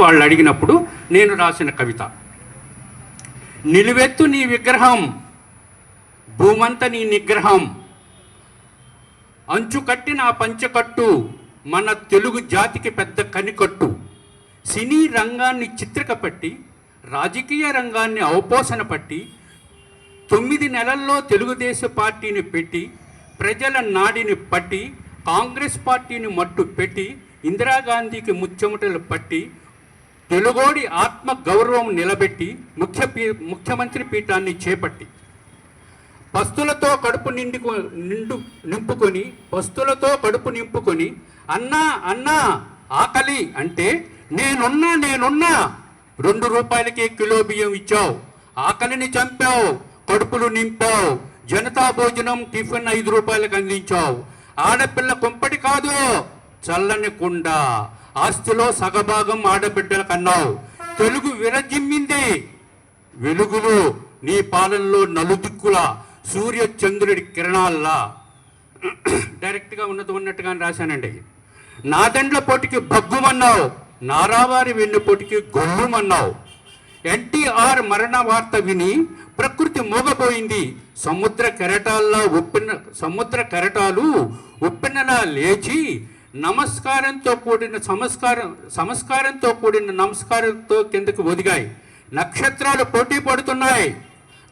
వాళ్ళు అడిగినప్పుడు నేను రాసిన కవిత. నిలువెత్తు నీ విగ్రహం భూమంత నీ నిగ్రహం అంచు కట్టిన ఆ పంచకట్టు మన తెలుగు జాతికి పెద్ద కనికట్టు. సినీ రంగాన్ని చిత్రకపట్టి రాజకీయ రంగాన్ని అవపోసన పట్టి తొమ్మిది నెలల్లో తెలుగుదేశం పార్టీని పెట్టి ప్రజల నాడిని పట్టి కాంగ్రెస్ పార్టీని మట్టు పెట్టి ఇందిరాగాంధీకి ముచ్చెమటలు పట్టి తెలుగోడి ఆత్మ గౌరవం నిలబెట్టి ముఖ్య పీ- ముఖ్యమంత్రి పీఠాన్ని చేపట్టి. పస్తులతో కడుపు నిండుకు నిండు నింపుకొని పస్తులతో కడుపు నింపుకొని అన్నా అన్నా ఆకలి అంటే నేనున్నా నేనున్నా రెండు రూపాయలకి కిలో బియ్యం ఇచ్చావు ఆకలిని చంపావు కడుపులు నింపావు జనతా భోజనం టిఫిన్ ఐదు రూపాయలకు అందించావు ఆడపిల్ల కుంపటి కాదు చల్లని కుండా. ఆస్తిలో సగభాగం ఆడబిడ్డలకు అన్నావు తెలుగు విరజిమ్మింది. వెలుగులు నీ పాలనలో నలుదిక్కుల సూర్య చంద్రుడి కిరణాల్లా. డైరెక్ట్గా ఉన్నది ఉన్నట్టుగా రాశానండి. నాదండ్ల పోటీకి భగ్గుమన్నావు. నారావారి వెన్నుపోటీకి గొల్లుమన్నావు. ఎన్టీఆర్ మరణ వార్త విని ప్రకృతి మోగపోయింది సముద్ర కెరటాల్లో ఉప్పిన సముద్ర కెరటాలు ఉప్పినలా లేచి నమస్కారంతో కూడిన సంస్కారం సంస్కారంతో కూడిన నమస్కారంతో కిందకు ఒదిగాయి. నక్షత్రాలు పోటీ పడుతున్నాయి.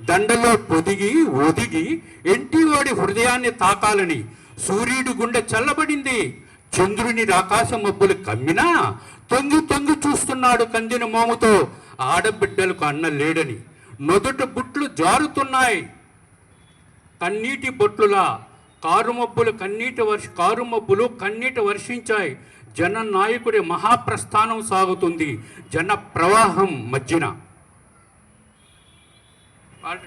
దండలో పొదిగి ఒదిగి ఎంటివాడి హృదయాన్ని తాకాలని సూర్యుడి గుండె చల్లబడింది. చంద్రుని ఆకాశ మబ్బులు కమ్మినా తొంగి తొంగి చూస్తున్నాడు కందిన మోముతో ఆడబిడ్డలకు అన్న లేడని. మొదట బుట్లు జారుతున్నాయి. కన్నీటి బొట్లులా కారుమబ్బులు కన్నీటి వర్ష కారుమబ్బులు కన్నీటి వర్షించాయి. జన నాయకుడి మహాప్రస్థానం సాగుతుంది. జన ప్రవాహం మధ్యన